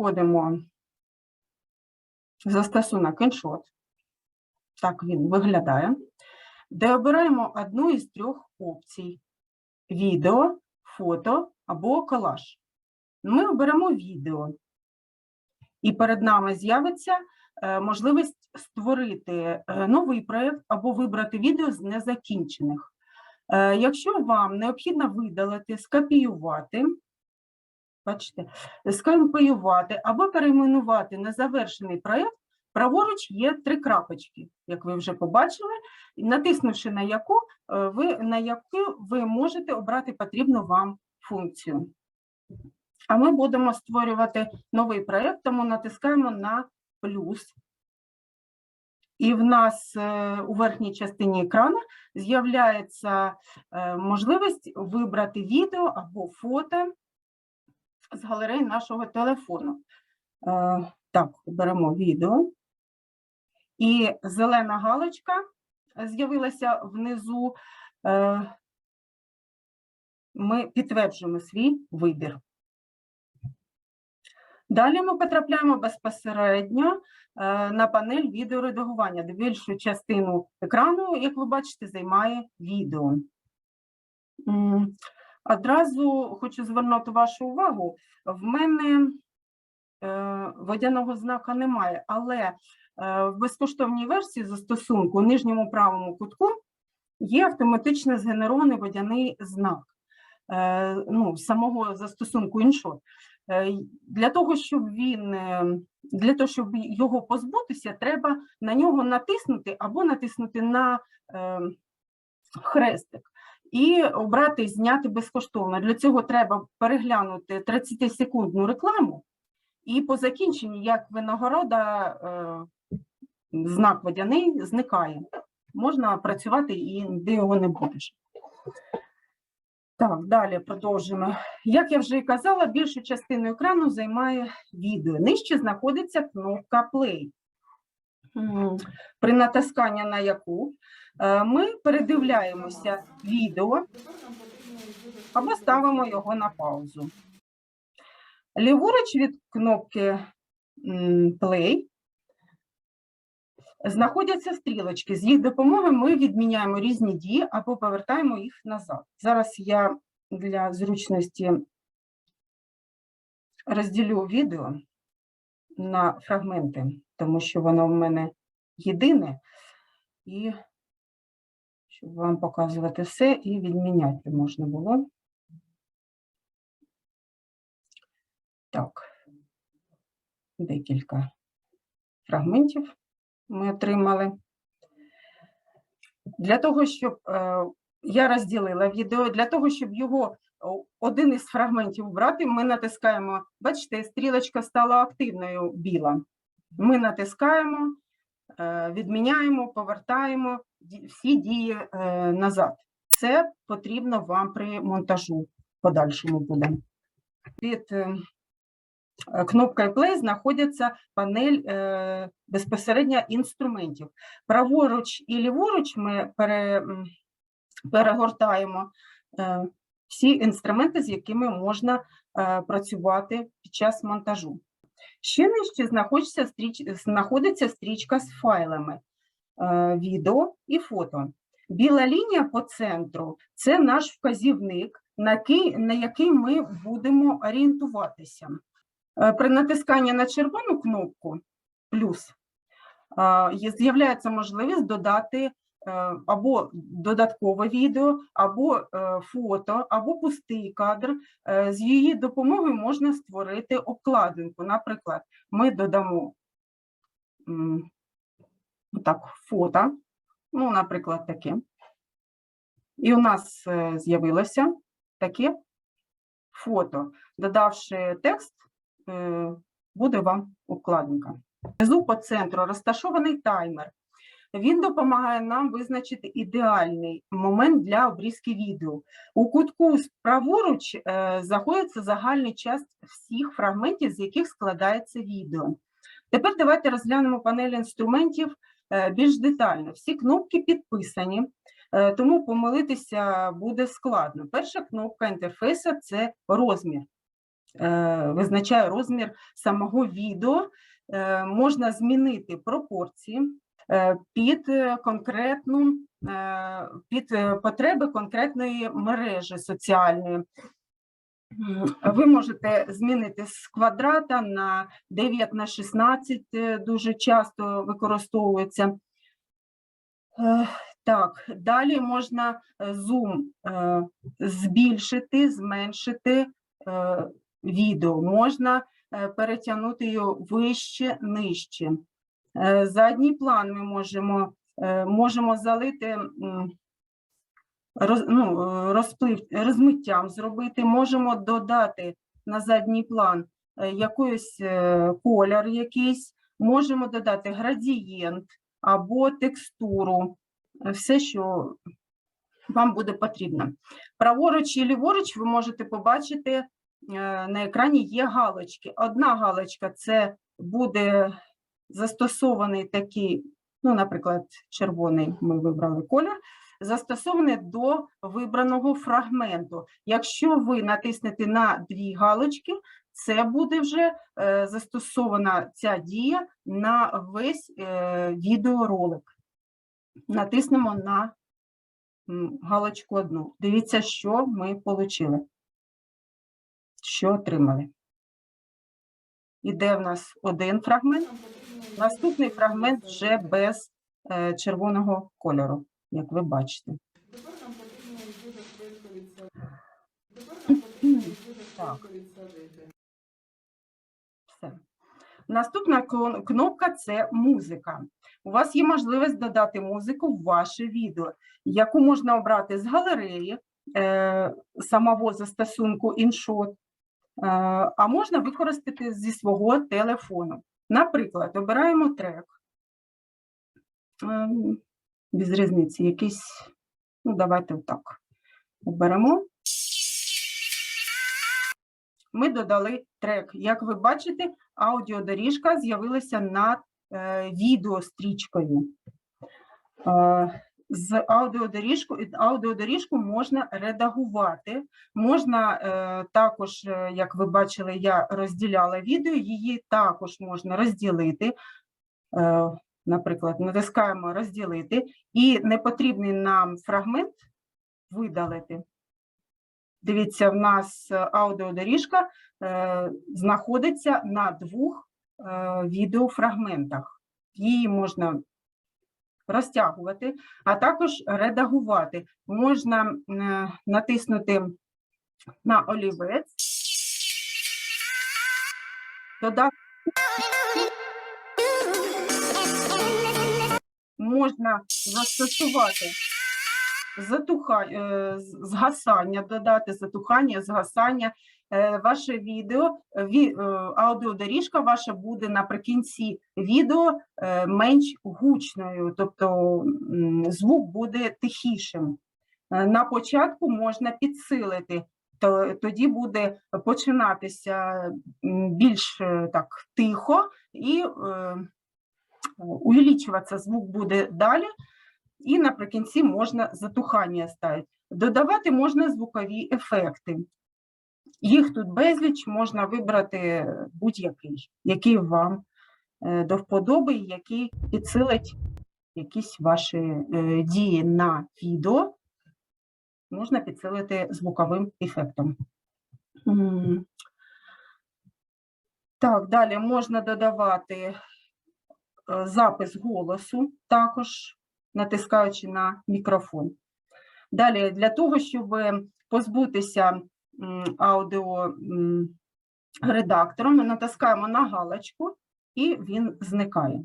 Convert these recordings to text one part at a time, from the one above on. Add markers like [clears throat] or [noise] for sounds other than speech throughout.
знаходимо застосунок InShot. Так він виглядає, де обираємо одну із трьох опцій: відео, фото або колаж. Ми оберемо відео, і перед нами з'явиться е, можливість створити е, новий проєкт або вибрати відео з незакінчених. Е, Якщо вам необхідно видалити, скопіювати, бачите, скопіювати або перейменувати незавершений проєкт, праворуч є три крапочки, як ви вже побачили, натиснувши на яку, е, ви, на яку ви можете обрати потрібну вам функцію. А ми будемо створювати новий проєкт, тому натискаємо на плюс. І в нас е, у верхній частині екрану з'являється е, можливість вибрати відео або фото з галереї нашого телефону. Е, Так, беремо відео. І зелена галочка з'явилася внизу. Е, Ми підтверджуємо свій вибір. Далі ми потрапляємо безпосередньо е, на панель відеоредагування, де більшу частину екрану, як ви бачите, займає відео. Одразу хочу звернути вашу увагу, в мене е, водяного знака немає, але е, в безкоштовній версії застосунку у нижньому правому кутку є автоматично згенерований водяний знак е, ну, самого застосунку. Е, Для того, щоб він для того, щоб його позбутися, треба на нього натиснути або натиснути на хрестик і обрати і зняти безкоштовно. Для цього треба переглянути 30-секундну рекламу, і по закінченні, як винагорода, е, знак водяний зникає. Можна працювати і де його не будеш. Так, далі продовжимо. Як я вже і казала, більшу частину екрану займає відео. Нижче знаходиться кнопка Play. При натисканні на яку ми передивляємося відео або ставимо його на паузу. Ліворуч від кнопки Play знаходяться стрілочки. З їх допомогою ми відміняємо різні дії або повертаємо їх назад. Зараз я для зручності розділю відео на фрагменти, тому що воно в мене єдине, і щоб вам показувати все і відміняти можна було. Так, декілька фрагментів ми отримали. Для того, щоб е, я розділила відео, для того, щоб його один із фрагментів брати, ми натискаємо, бачите, стрілочка стала активною біла. Ми натискаємо, е, відміняємо, повертаємо всі дії е, назад. Це потрібно вам при монтажу подальшому буде. Під е, кнопкою Play знаходиться панель е, безпосередньо інструментів. Праворуч і ліворуч ми пере, перегортаємо всі інструменти, з якими можна працювати під час монтажу. Ще нижче знаходиться, стріч, знаходиться стрічка з файлами відео і фото. Біла лінія по центру це наш вказівник, на який, ми будемо орієнтуватися. Е, При натисканні на червону кнопку плюс з'являється можливість додати е, або додаткове відео, або е, фото, або пустий кадр. Е, З її допомогою можна створити обкладинку. Наприклад, ми додамо м, так, фото, ну, наприклад, таке. І у нас е, з'явилося таке фото. Додавши текст, е, буде вам обкладинка. Внизу по центру розташований таймер. Він допомагає нам визначити ідеальний момент для обрізки відео. У кутку праворуч е, знаходиться загальний час всіх фрагментів, з яких складається відео. Тепер давайте розглянемо панель інструментів більш детально. Всі кнопки підписані, е, тому помилитися буде складно. Перша кнопка інтерфейсу – це розмір. е, визначає розмір самого відео. Е, Можна змінити пропорції е, під е, конкретну е, під е, потреби конкретної мережі соціальної. Ви можете змінити з квадрата на 9 на 16, е, дуже часто використовується. Е, Так, далі можна е, зум збільшити, зменшити відео, можна перетягнути його вище, нижче. Задній план ми можемо, можемо залити роз, ну, е, розплив, розмиттям зробити, можемо додати на задній план е, якийсь е, колір якийсь, можемо додати градієнт або текстуру, все, що вам буде потрібно. Праворуч і ліворуч ви можете побачити на екрані є галочки. Одна галочка це буде застосований такий, ну, наприклад, червоний ми вибрали колір, застосований до вибраного фрагменту. Якщо ви натиснете на дві галочки, це буде вже е, застосована ця дія на весь е, відеоролик. Натиснемо на галочку одну. Дивіться, що ми отримали. Що отримали. Іде в нас один фрагмент, наступний фрагмент вже без е, червоного кольору, як ви бачите. Тепер нам потрібно йти швидко відсадити. Тепер нам потрібно йти швидко відсадити. Все. Наступна кнопка це музика. У вас є можливість додати музику в ваше відео, яку можна обрати з галереї е, самого застосунку InShot, е, а можна використати зі свого телефону. Наприклад, обираємо трек. Без різниці, якийсь, ну давайте отак. Оберемо. Ми додали трек. Як ви бачите, аудіодоріжка з'явилася над е, відеострічкою. Е, з аудіодоріжку, аудіодоріжку можна редагувати. Можна е, також, е, як ви бачили, я розділяла відео, її також можна розділити. Е, наприклад, натискаємо розділити, і непотрібний нам фрагмент видалити. Дивіться, в нас аудіодоріжка е, знаходиться на двох е, відеофрагментах. Її можна розтягувати, а також редагувати. Можна е, натиснути на олівець, додати. Можна застосувати затуха... е, згасання, додати затухання, згасання. Е, Ваше відео, е, аудіодоріжка ваша буде наприкінці відео менш гучною, тобто звук буде тихішим. На початку можна підсилити, то тоді буде починатися більш так тихо і увеличуватися звук буде далі, і наприкінці можна затухання ставити. Додавати можна звукові ефекти. Їх тут безліч, можна вибрати будь-який, який вам е, до вподоби, який підсилить якісь ваші е, дії на відео, можна підсилити звуковим ефектом. Так, далі можна додавати запис голосу, також натискаючи на мікрофон. Далі, для того, щоб позбутися м, аудіо м, редактора, ми натискаємо на галочку і він зникає.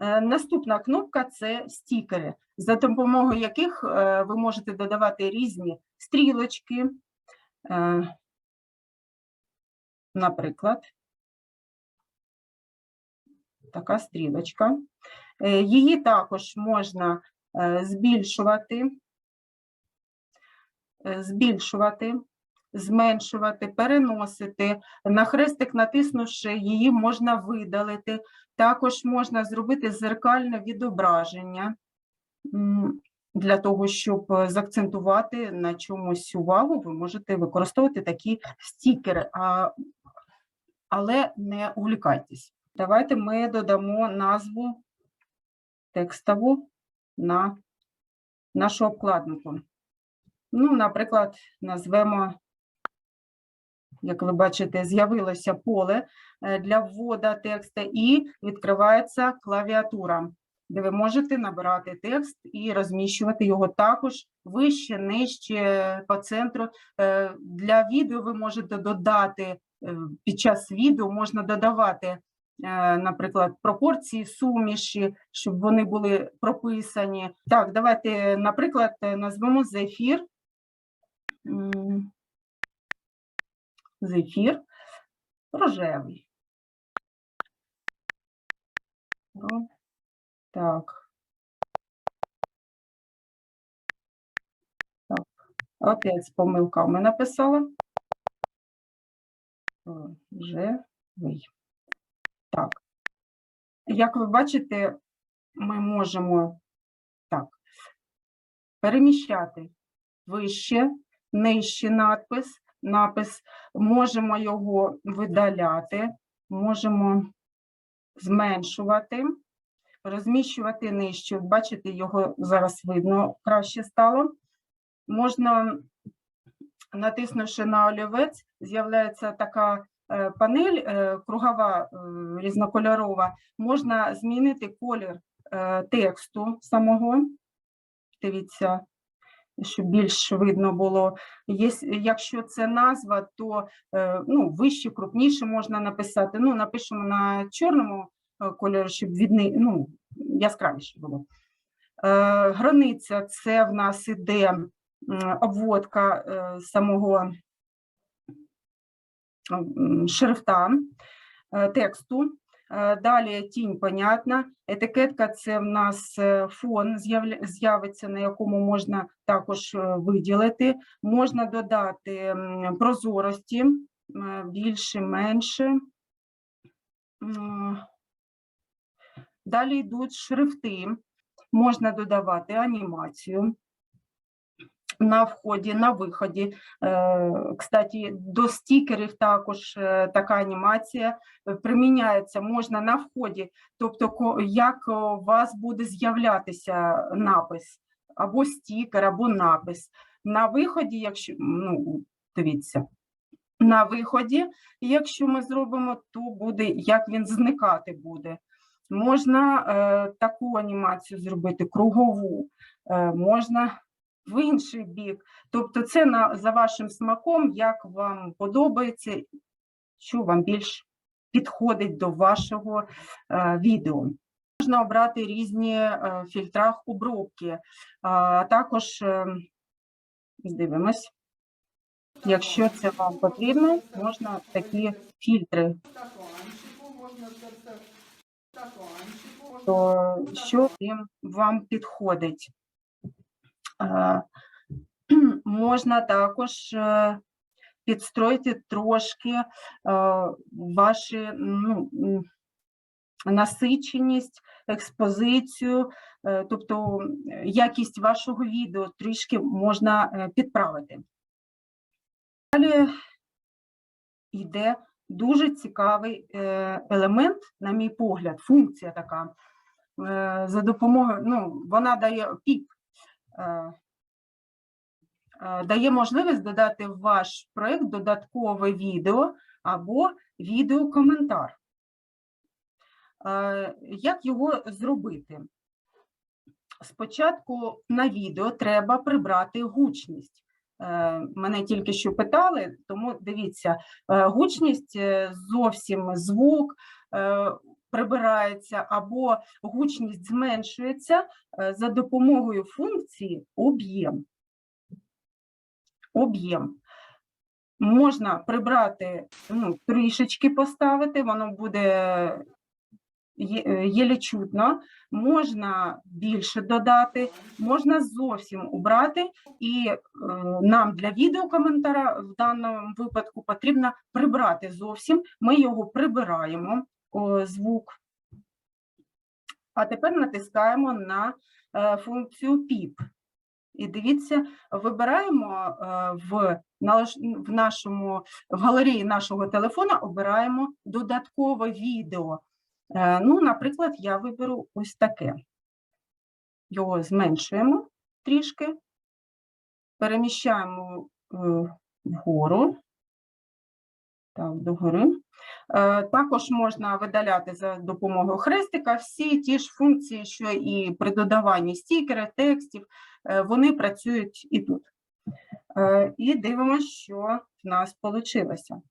Е, Наступна кнопка це стікери, за допомогою яких е, ви можете додавати різні стрілочки, е, наприклад, така стрілочка. Е, Її також можна е, збільшувати, е, збільшувати, зменшувати, переносити. На хрестик натиснувши, її можна видалити. Також можна зробити зеркальне відображення. Для того, щоб заакцентувати на чомусь увагу, ви можете використовувати такі стікери, але не увлікайтесь. Давайте ми додамо назву текстову на нашу обкладинку. Ну, наприклад, назвемо, як ви бачите, з'явилося поле е, для вводу тексту і відкривається клавіатура, де ви можете набирати текст і розміщувати його також вище, нижче, по центру. Е, Для відео ви можете додати е, під час відео можна додавати, наприклад, пропорції суміші, щоб вони були прописані. Так, давайте, наприклад, е, назвемо зефір. Зефір рожевий. Так. Так. Опять з помилками написала. Рожевий. Так. Як ви бачите, ми можемо так переміщати вище, нижче надпис, напис, можемо його видаляти, можемо зменшувати, розміщувати нижче. Бачите, його зараз видно краще стало. Можна, натиснувши на олівець, з'являється така панель е, кругова, е, різнокольорова. Можна змінити колір е, тексту самого. Дивіться, щоб більш видно було. Якщо це назва, то е, ну, вище, крупніше можна написати. Ну, напишемо на чорному е, кольорі, щоб відни, ну, яскравіше було. Е, Границя це в нас іде обводка е, самого шрифта, е, тексту. Е, Далі тінь, понятна. Етикетка це в нас е, фон, з'явиться, на якому можна також виділити. Можна додати прозорості, більше, менше. Далі йдуть шрифти. Можна додавати анімацію на вході, на виході. Е, Кстати, до стікерів також е, така анімація е, приміняється. Можна на вході, тобто як у вас буде з'являтися напис, або стікер, або напис. На виході, якщо ну, дивіться, на виході, якщо ми зробимо, то буде як він зникати буде. Можна е, таку анімацію зробити кругову, е, можна в інший бік. Тобто, це на, за вашим смаком, як вам подобається, що вам більш підходить до вашого е, відео. Можна обрати різні е, фільтра обробки, а також е, дивимось. Якщо це вам потрібно, можна такі фільтри то що їм вам підходить. [clears throat] Можна також е, підстроїти трошки е, ваші ну, насиченість, експозицію, е, тобто якість вашого відео трішки можна підправити. Далі йде дуже цікавий елемент, на мій погляд, функція така. За допомогою, ну, вона дає е, дає можливість додати в ваш проєкт додаткове відео або відеокоментар. Е, Як його зробити? Спочатку на відео треба прибрати гучність. Е, Мене тільки що питали, тому дивіться, е, гучність е, зовсім звук е, прибирається або гучність зменшується е, за допомогою функції об'єм. Об'єм. Можна прибрати, ну, трішечки поставити, воно буде е, чутно, можна більше додати, можна зовсім убрати, і е, нам для відеокоментара в даному випадку потрібно прибрати зовсім. Ми його прибираємо, звук. А тепер натискаємо на е, функцію PIP. І дивіться, вибираємо е, в, в нашому в галереї нашого телефона обираємо додаткове відео. Е, Ну, наприклад, я виберу ось таке. Його зменшуємо трішки, переміщаємо е, вгору. Так, догори. Е, Також можна видаляти за допомогою хрестика всі ті ж функції, що і при додаванні стікерів, текстів, е, вони працюють і тут. Е, І дивимося, що в нас вийшло.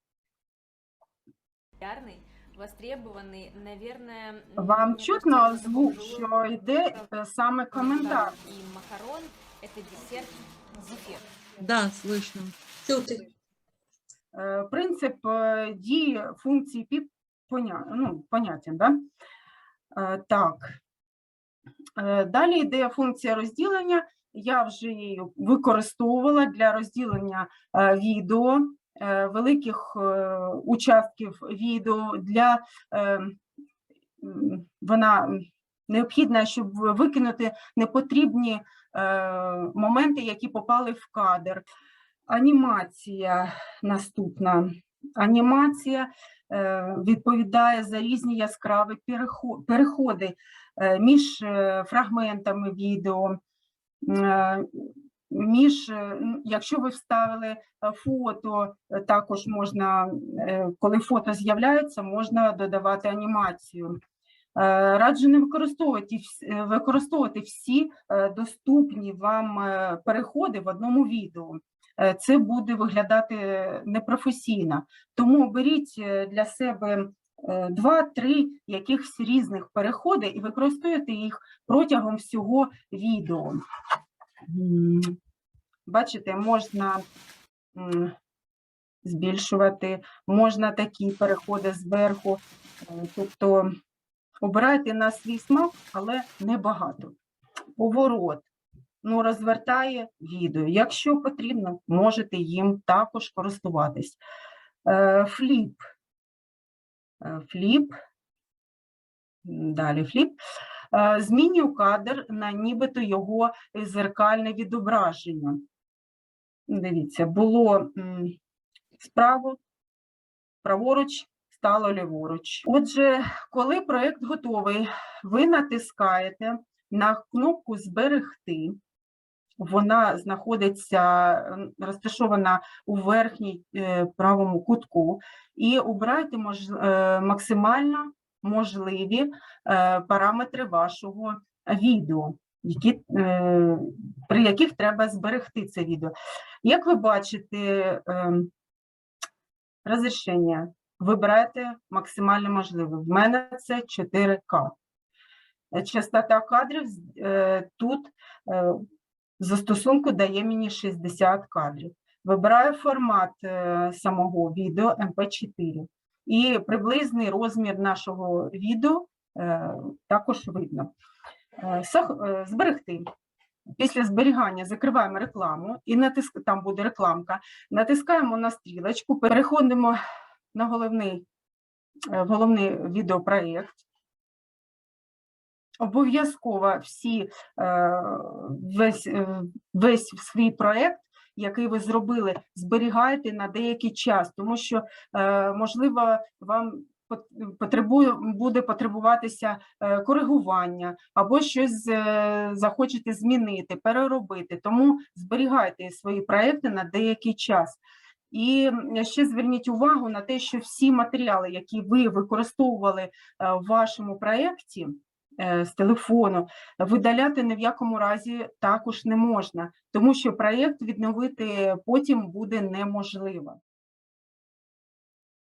популярный, востребованный, наверное... м, Вам мне чутно кажется, это звук, такой що живой йде е, саме коментар. И макарон – это десерт зефир. Да, слышно. Чути. Е, Принцип е, дії функції піп поня... ну, понятен, да? Е, Так. Далі йде функція розділення. Я вже її використовувала для розділення відео, великих участків відео для вона необхідна, щоб викинути непотрібні е, моменти, які попали в кадр. Анімація наступна. Анімація е, відповідає за різні яскраві переходи е, між е, фрагментами відео, між, якщо ви вставили фото, також можна, коли фото з'являється, можна додавати анімацію. Раджу не використовувати, використовувати всі доступні вам переходи в одному відео. Е, Це буде виглядати непрофесійно. Тому беріть е, для себе е, два-три якихось різних переходи і використовуйте їх протягом всього відео. Бачите, можна збільшувати, можна такі переходи зверху. Тобто обирайте на свій смак, але не багато. Поворот ну, розвертає відео. Якщо потрібно, можете їм також користуватись. Е, Фліп. Е, Фліп. Далі фліп. Е, Змінюю кадр на нібито його зеркальне відображення. Дивіться, було м, справа, праворуч, стало ліворуч. Отже, коли проєкт готовий, ви натискаєте на кнопку Зберегти. Вона знаходиться розташована у верхній е, правому кутку, і обирайте мож, е, максимально можливі е, параметри вашого відео, які, при яких треба зберегти це відео. Як ви бачите, е, розрішення вибирайте максимально можливе. В мене це 4К. Е, Частота кадрів тут застосунку дає мені 60 кадрів. Вибираю формат е, самого відео MP4 і приблизний розмір нашого відео е, також видно. Е, Зберегти. Після зберігання закриваємо рекламу і натиск... там буде рекламка. Натискаємо на стрілочку, переходимо на головний, головний відеопроєкт. Обов'язково всі е, весь, е, весь свій проєкт, який ви зробили, зберігайте на деякий час, тому що, е, можливо, вам потребує, буде потребуватися коригування або щось захочете змінити, переробити. Тому зберігайте свої проекти на деякий час. І ще зверніть увагу на те, що всі матеріали, які ви використовували в вашому проєкті, з телефону, видаляти ні в якому разі також не можна, тому що проєкт відновити потім буде неможливо.